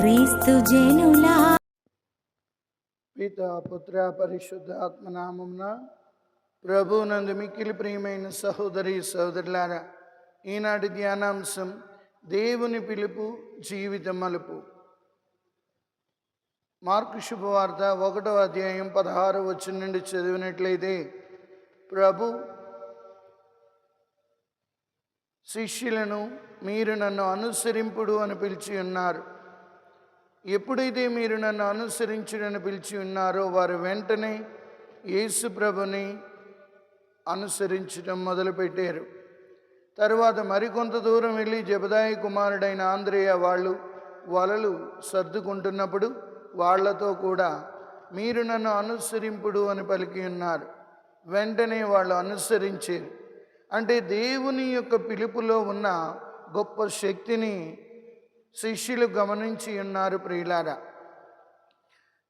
క్రీస్తు జనులా. పిత పుత్ర పరిశుద్ధ ఆత్మనామమున ప్రభునందు మిక్కిలి ప్రియమైన సహోదరి సహోదరులారా ఈనాటి ధ్యానాంశం దేవుని పిలుపు జీవిత మలుపు. మార్కు శుభవార్త ఒకటో అధ్యాయం పదహారు వచ్చిన నుండి చదివినట్లయితే ప్రభు శిష్యులను మీరు నన్ను అనుసరింపుడు అని పిలిచి ఉన్నారు. ఎప్పుడైతే మీరు నన్ను అనుసరించడని పిలిచి ఉన్నారో వారు వెంటనే యేసు ప్రభుని అనుసరించడం మొదలుపెట్టారు. తరువాత మరికొంత దూరం వెళ్ళి జబదాయి కుమారుడైన ఆంధ్రేయ వాళ్ళు వలలు సర్దుకుంటున్నప్పుడు వాళ్ళతో కూడా మీరు నన్ను అనుసరింపుడు అని పలికి ఉన్నారు. వెంటనే వాళ్ళు అనుసరించారు. అంటే దేవుని యొక్క పిలుపులో ఉన్న గొప్ప శక్తిని శిష్యులు గమనించి ఉన్నారు ప్రియులారా.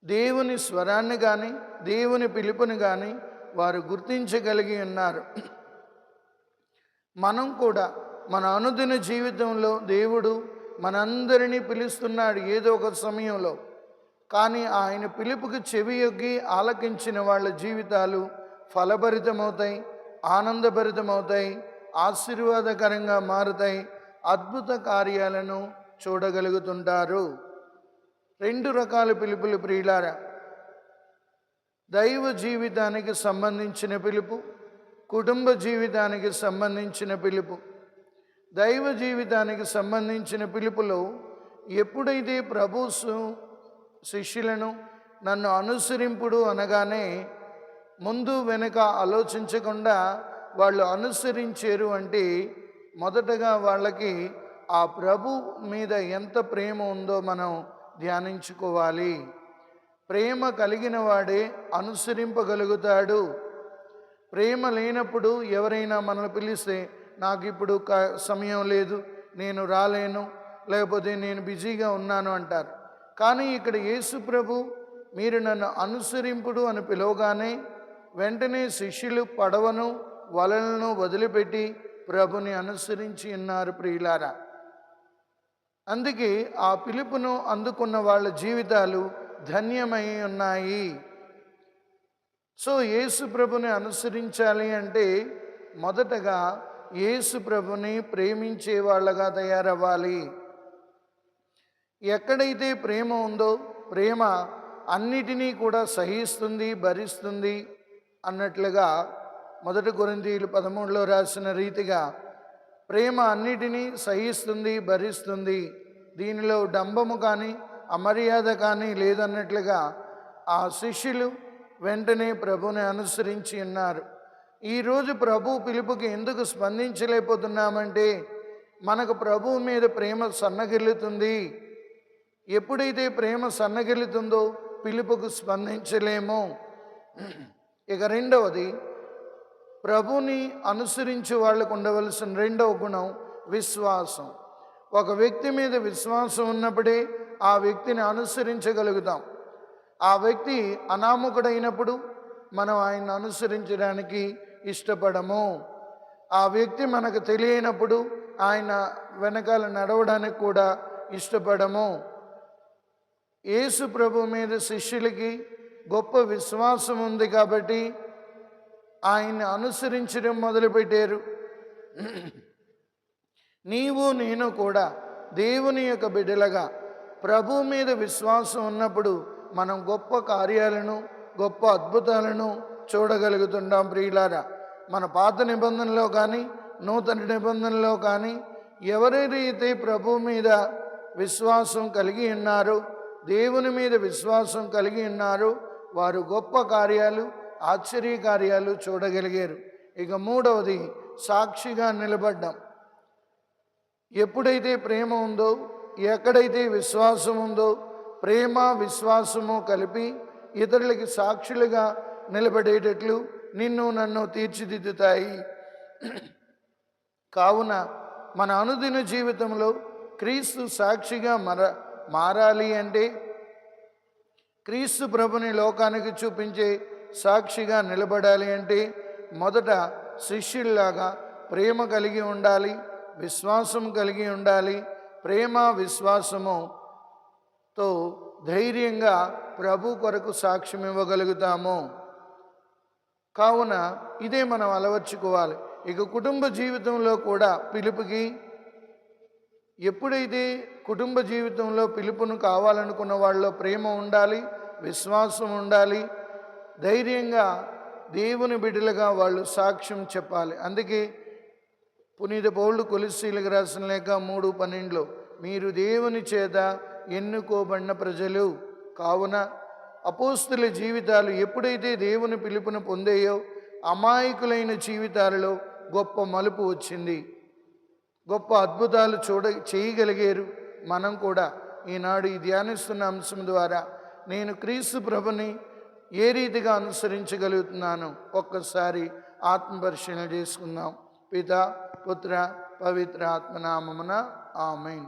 దేవుని స్వరాన్ని కానీ దేవుని పిలుపుని కానీ వారు గుర్తించగలిగి ఉన్నారు. మనం కూడా మన అనుదిన జీవితంలో దేవుడు మనందరినీ పిలుస్తున్నాడు ఏదో ఒక సమయంలో. కానీ ఆయన పిలుపుకి చెవి యొగ్గి ఆలకించిన వాళ్ళ జీవితాలు ఫలభరితమవుతాయి ఆనందభరితమవుతాయి ఆశీర్వాదకరంగా మారుతాయి అద్భుత కార్యాలను చూడగలుగుతుంటారు. రెండు రకాల పిలుపులు ప్రియులారా. దైవ జీవితానికి సంబంధించిన పిలుపు కుటుంబ జీవితానికి సంబంధించిన పిలుపు. దైవ జీవితానికి సంబంధించిన పిలుపులో ఎప్పుడైతే ప్రభు సు- శిష్యులను నన్ను అనుసరింపుడు అనగానే ముందు వెనుక ఆలోచించకుండా వాళ్ళు అనుసరించారు అంటే మొదటగా వాళ్ళకి ఆ ప్రభు మీద ఎంత ప్రేమ ఉందో మనం ధ్యానించుకోవాలి. ప్రేమ కలిగిన వాడే అనుసరింపగలుగుతాడు. ప్రేమ లేనప్పుడు ఎవరైనా మనల్ని పిలిస్తే నాకు ఇప్పుడు క- సమయం లేదు నేను రాలేను లేకపోతే నేను బిజీగా ఉన్నాను అంటారు. కానీ ఇక్కడ యేసు ప్రభు మీరు నన్ను అనుసరింపుడు అని పిలవగానే వెంటనే శిష్యులు పడవను వలలను వదిలిపెట్టి ప్రభుని అనుసరించి ఉన్నారు ప్రియులారా. అందుకే ఆ పిలుపును అందుకున్న వాళ్ళ జీవితాలు ధన్యమై ఉన్నాయి. సో యేసు ప్రభుని అనుసరించాలి అంటే మొదటగా యేసు ప్రభుని ప్రేమించే వాళ్ళగా తయారవ్వాలి. ఎక్కడైతే ప్రేమ ఉందో ప్రేమ అన్నిటినీ కూడా సహిస్తుంది భరిస్తుంది అన్నట్లుగా మొదటి కొరింథీయులు పదమూడులో రాసిన రీతిగా ప్రేమ అన్నిటినీ సహిస్తుంది భరిస్తుంది. దీనిలో డంబము కానీ అమర్యాద కానీ లేదన్నట్లుగా ఆ శిష్యులు వెంటనే ప్రభుని అనుసరించి ఉన్నారు. ఈరోజు ప్రభు పిలుపుకి ఎందుకు స్పందించలేకపోతున్నామంటే మనకు ప్రభువు మీద ప్రేమ సన్నగిల్లుతుంది. ఎప్పుడైతే ప్రేమ సన్నగిల్లుతుందో పిలుపుకు స్పందించలేమో. ఇక రెండవది ప్రభుని అనుసరించి వాళ్ళకు ఉండవలసిన రెండవ గుణం విశ్వాసం. ఒక వ్యక్తి మీద విశ్వాసం ఉన్నప్పుడే ఆ వ్యక్తిని అనుసరించగలుగుతాం. ఆ వ్యక్తి అనామకుడైనప్పుడు మనం ఆయన్ని అనుసరించడానికి ఇష్టపడము. ఆ వ్యక్తి మనకు తెలియనప్పుడు ఆయన వెనకాల నడవడానికి కూడా ఇష్టపడము. యేసు ప్రభు మీద శిష్యులకి గొప్ప విశ్వాసం ఉంది కాబట్టి ఆయన్ని అనుసరించడం మొదలుపెట్టారు. నీవు నేను కూడా దేవుని యొక్క బిడ్డలుగా ప్రభు మీద విశ్వాసం ఉన్నప్పుడు మనం గొప్ప కార్యాలను గొప్ప అద్భుతాలను చూడగలుగుతుంటాం ప్రియులారా. మన పాత నిబంధనలో కానీ నూతన నిబంధనలో కానీ ఎవరైతే ప్రభు మీద విశ్వాసం కలిగి ఉన్నారో దేవుని మీద విశ్వాసం కలిగి ఉన్నారో వారు గొప్ప కార్యాలు ఆశ్చర్యకార్యాలు చూడగలిగారు. ఇక మూడవది సాక్షిగా నిలబడ్డాం. ఎప్పుడైతే ప్రేమ ఉందో ఎక్కడైతే విశ్వాసం ఉందో ప్రేమ విశ్వాసము కలిపి ఇతరులకి సాక్షులుగా నిలబడేటట్లు నిన్ను నన్ను తీర్చిదిద్దుతాయి. కావున మన అనుదిన జీవితంలో క్రీస్తు సాక్షిగా మర మారాలి అంటే క్రీస్తు ప్రభుని లోకానికి చూపించే సాక్షిగా నిలబడాలి అంటే మొదట శిష్యుల్లాగా ప్రేమ కలిగి ఉండాలి విశ్వాసం కలిగి ఉండాలి. ప్రేమ విశ్వాసముతో ధైర్యంగా ప్రభు కొరకు సాక్ష్యం ఇవ్వగలుగుతాము. కావున ఇదే మనం అలవర్చుకోవాలి. ఇక కుటుంబ జీవితంలో కూడా పిలుపుకి ఎప్పుడైతే కుటుంబ జీవితంలో పిలుపును కావాలనుకున్న వాళ్ళలో ప్రేమ ఉండాలి విశ్వాసం ఉండాలి ధైర్యంగా దేవుని బిడ్డలుగా వాళ్ళు సాక్ష్యం చెప్పాలి. అందుకే పునీత పౌళ్ళు కొలిసీలకు రాసిన లేక మూడు పన్నెండులో మీరు దేవుని చేత ఎన్నుకోబడిన ప్రజలు కావున అపోస్తుల జీవితాలు ఎప్పుడైతే దేవుని పిలుపును పొందాయో అమాయకులైన జీవితాలలో గొప్ప మలుపు వచ్చింది. గొప్ప అద్భుతాలు చూడ చేయగలిగారు మనం కూడా. ఈనాడు ఈ ధ్యానిస్తున్న అంశం ద్వారా నేను క్రీస్తు ప్రభుని ఏ రీతిగా అనుసరించగలుగుతున్నాను? ఒక్కసారి ఆత్మపరిశీలన చేసుకుందాం. పిత పుత్ర పవిత్ర ఆత్మనామమున ఆమెన్.